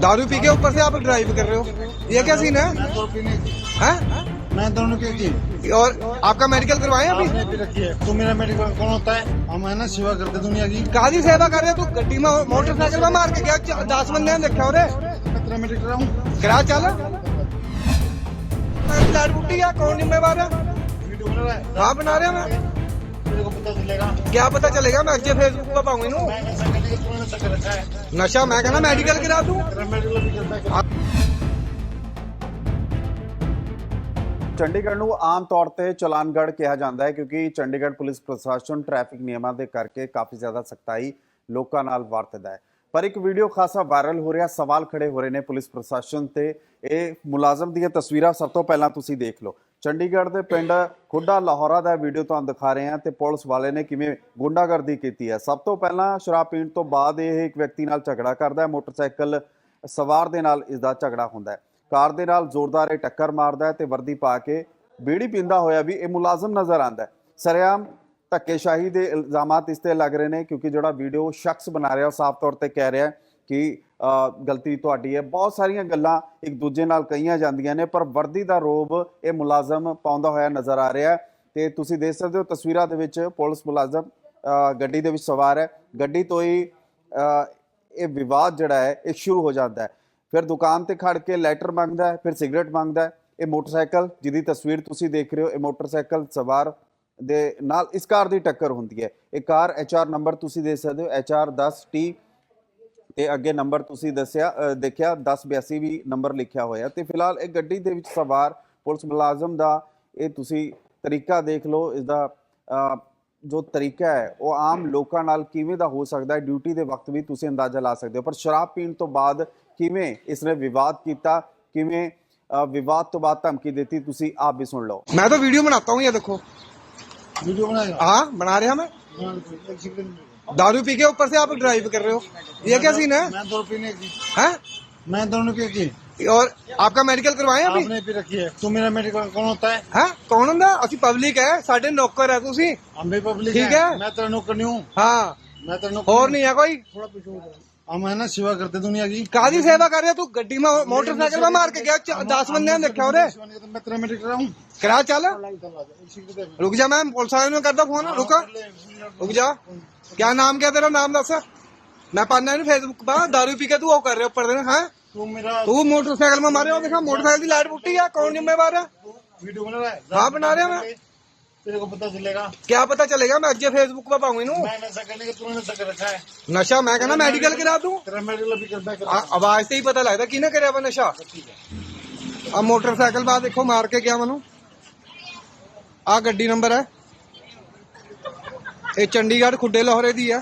दारू पी के ऊपर से आप ड्राइव कर रहे हो? ये क्या सीन है? मैं तो हैं? मैं दोनों के और आपका मेडिकल करवाए अभी? है। तू मेरा मेडिकल कौन होता है? हम है ना सेवा करते दुनिया की। कादी सेवा कर रहे हो तू? गड्डी में मोटरसाइकिल में मार के च- दस बंदे देखा मैं तेरा मेडिकल करा चल। लाइट बुट्टी है कौन जिम्मेवार है? रहा है। हाँ बना रहे हैं मैं। तेरे को पता चलेगा क्या पता चलेगा मैं अच्छे फेसबुक पे पाऊंगी नू मैं नशा करने का तूने नशा कर रखा है नशा मैं कहना मेडिकल करा दूं तेरा मेडिकल भी करता है ਚੰਡੀਗੜ੍ਹ ਨੂੰ ਆਮ ਤੌਰ ਤੇ ਚਲਾਨਗੜ੍ਹ ਕਿਹਾ ਜਾਂਦਾ ਹੈ ਕਿਉਂਕਿ ਚੰਡੀਗੜ੍ਹ ਪੁਲਿਸ ਪ੍ਰਸ਼ਾਸਨ ਟ੍ਰੈਫਿਕ ਨਿਯਮਾਂ ਦੇ ਕਰਕੇ ਕਾਫੀ ਜ਼ਿਆਦਾ ਸਖਤਾਈ ਲੋਕਾਂ ਨਾਲ ਵਰਤਦਾ ਹੈ ਪਰ ਇੱਕ ਵੀਡੀਓ ਖਾਸਾ ਵਾਇਰਲ ਹੋ ਰਿਹਾ, ਸਵਾਲ ਖੜੇ ਹੋ ਰਹੇ ਨੇ ਪੁਲਿਸ ਪ੍ਰਸ਼ਾਸਨ ਤੇ। ਇਹ ਮੁਲਾਜ਼ਮ ਦੀਆਂ ਤਸਵੀਰਾਂ ਸਭ ਤੋਂ ਪਹਿਲਾਂ ਤੁਸੀਂ ਦੇਖ ਲਓ। ਚੰਡੀਗੜ੍ਹ ਦੇ ਪਿੰਡ ਖੁੱਡਾ ਲਾਹੌਰਾ ਦਾ ਵੀਡੀਓ ਤੁਹਾਨੂੰ ਦਿਖਾ ਰਹੇ ਹਾਂ ਤੇ ਪੁਲਿਸ ਵਾਲੇ ਨੇ ਕਿਵੇਂ ਗੁੰਡਾਗਰਦੀ ਕੀਤੀ ਹੈ। ਸਭ ਤੋਂ ਪਹਿਲਾਂ ਸ਼ਰਾਬ ਪੀਣ ਤੋਂ ਬਾਅਦ ਇਹ ਇੱਕ ਵਿਅਕਤੀ ਨਾਲ ਝਗੜਾ ਕਰਦਾ ਹੈ, ਮੋਟਰਸਾਈਕਲ ਸਵਾਰ ਦੇ ਨਾਲ ਇਸ ਦਾ ਝਗੜਾ ਹੁੰਦਾ ਹੈ। ਕਾਰ ਦੇ ਨਾਲ ਜ਼ੋਰਦਾਰ ਇਹ ਟੱਕਰ ਮਾਰਦਾ ਹੈ ਤੇ ਵਰਦੀ ਪਾ ਕੇ ਬੀੜੀ ਪੀਂਦਾ ਹੋਇਆ ਵੀ ਇਹ ਮੁਲਾਜ਼ਮ ਨਜ਼ਰ ਆਂਦਾ ਹੈ। ਸਰਿਆਮ ਧੱਕੇਸ਼ਾਹੀ ਦੇ ਇਲਜ਼ਾਮਾਤ ਇਸ ਤੇ ਲੱਗ ਰਹੇ ਨੇ, ਕਿਉਂਕਿ ਜਿਹੜਾ ਵੀਡੀਓ ਸ਼ਖਸ ਬਣਾ ਰਿਹਾ, ਉਹ ਸਾਫ਼ ਤੌਰ ਤੇ ਕਹਿ ਰਿਹਾ ਕਿ ਗਲਤੀ ਤੁਹਾਡੀ ਹੈ। ਬਹੁਤ ਸਾਰੀਆਂ ਗੱਲਾਂ ਇੱਕ ਦੂਜੇ ਨਾਲ ਕਹੀਆਂ ਜਾਂਦੀਆਂ ਨੇ, ਪਰ ਵਰਦੀ ਦਾ ਰੋਬ ਇਹ ਮੁਲਾਜ਼ਮ ਪਾਉਂਦਾ ਹੋਇਆ ਨਜ਼ਰ ਆ ਰਿਹਾ ਹੈ। ਤੇ ਤੁਸੀਂ ਦੇਖ ਸਕਦੇ ਹੋ ਤਸਵੀਰਾਂ ਦੇ ਵਿੱਚ ਪੁਲਿਸ ਮੁਲਾਜ਼ਮ ਗੱਡੀ ਦੇ ਵਿੱਚ ਸਵਾਰ ਹੈ। ਗੱਡੀ ਤੋਂ ਹੀ ਇਹ ਵਿਵਾਦ ਜਿਹੜਾ ਹੈ, ਇਹ ਸ਼ੁਰੂ ਹੋ ਜਾਂਦਾ ਹੈ। ਫਿਰ ਦੁਕਾਨ ਤੇ ਖੜ ਕੇ ਲੈਟਰ ਮੰਗਦਾ ਹੈ, ਫਿਰ ਸਿਗਰਟ ਮੰਗਦਾ ਹੈ। ਇਹ ਮੋਟਰਸਾਈਕਲ, ਜਿਹਦੀ ਤਸਵੀਰ ਤੁਸੀਂ ਦੇਖ ਰਹੇ ਹੋ, ਇਹ ਮੋਟਰਸਾਈਕਲ ਸਵਾਰ ਦੇ ਨਾਲ ਇਸ ਕਾਰ ਦੀ ਟੱਕਰ ਹੁੰਦੀ ਹੈ। ਇਹ ਕਾਰ HR ਨੰਬਰ ਤੁਸੀਂ ਦੇ ਸਕਦੇ ਹੋ HR 10T ਤੇ ਅੱਗੇ ਨੰਬਰ ਤੁਸੀਂ ਦੱਸਿਆ ਦੇਖਿਆ 1082 ਵੀ ਨੰਬਰ ਲਿਖਿਆ ਹੋਇਆ ਤੇ ਫਿਲਹਾਲ ਇਹ ਗੱਡੀ ਦੇ ਵਿੱਚ ਸਵਾਰ ਪੁਲਿਸ ਮੁਲਾਜ਼ਮ ਦਾ ਇਹ ਤੁਸੀਂ ਤਰੀਕਾ ਦੇਖ ਲਓ, ਇਸ ਦਾ ਜੋ ਤਰੀਕਾ ਹੈ, ਉਹ ਆਮ ਲੋਕਾਂ ਨਾਲ ਕਿਵੇਂ ਦਾ ਹੋ ਸਕਦਾ ਹੈ, ਡਿਊਟੀ ਦੇ ਵਕਤ ਵੀ ਤੁਸੀਂ ਅੰਦਾਜ਼ਾ ਲਾ ਸਕਦੇ ਹੋ। ਪਰ ਸ਼ਰਾਬ ਪੀਣ ਤੋਂ ਬਾਅਦ ਕਿਵੇਂ ਇਸਨੇ ਵਿਵਾਦ ਕੀਤਾ, ਕਿਵੇਂ ਵਿਵਾਦ ਤੋਂ ਬਾਅਦ ਧਮਕੀ ਦਿੱਤੀ, ਤੁਸੀਂ ਆਪ ਵੀ ਸੁਣ ਲਓ। ਮੈਂ ਤਾਂ ਵੀਡੀਓ ਬਣਾਤਾ ਹੂੰ ਇਹ ਦੇਖੋ। वीडियो बनाएगा हाँ बना रहा मैं हाँ, एक सेकंड दारू पी के ऊपर से आप ड्राइव कर रहे हो ये क्या सीन है मैं दो पीने की हैं मैं दोनों के की और आपका मेडिकल करवाए अभी आपने भी रखी है तू मेरा मेडिकल कौन होता है ਹੈ ਕੌਣ ਹੁੰਦਾ ਅਸੀਂ ਪਬਲਿਕ ਹੈ ਸਾਡੇ ਨੌਕਰ ਹੈ ਤੁਸੀਂ हम भी पब्लिक ठीक है है। मैं तेरा नौकर नहीं हूँ ਹਾਂ मैं तेरा नौकर ਹੋਰ ਨਹੀਂ ਹੈ ਕੋਈ थोड़ा पीछे हो जाओ। हम है ना सेवा करते दुनिया की कादी सेवा कर रहे तू गड्डी में मोटरसाइकिल में मार के गया दस बंदे ने देखा रे मैं तेरा मिनट रहा हूं करा चल रुक जा मैम पुलिस वाले में करता फोन रुक रुक जा क्या नाम क्या तेरा नाम दस मैं पाना नहीं फेसबुक पर दारू पी के तू वो कर रहे ऊपर देना हां तू मेरा तू मोटरसाइकिल में मारे हो देखा मोटरसाइकिल की लाइट फूटी है कौन जिम्मेवार है वीडियो बना रहा है हां बना रहे हैं मैं तेरे को पता चलेगा क्या पता चलेगा मैं अज्जे फेसबुक पर पाऊंगी नू मैं नशा करने का तूने नशा कर रखा है नशा मैं कहना मेडिकल करा दूं तेरा मेडिकल भी करता है ਆ- ਆਵਾਜ਼ ਤੇ ਹੀ ਪਤਾ ਲੱਗਦਾ ਕਿਹਨੇ ਕਰਿਆ ਵਾ ਨਸ਼ਾ ਆ ਮੋਟਰਸਾਈਕਲ ਬਾਅਦ ਦੇਖੋ ਮਾਰ ਕੇ ਗਿਆ ਮੈਨੂੰ ਆ ਗੱਡੀ ਨੰਬਰ ਹੈ ਇਹ ਚੰਡੀਗੜ੍ਹ ਖੁੱਡੇ ਲਾਹੌਰੇ ਦੀ ਹੈ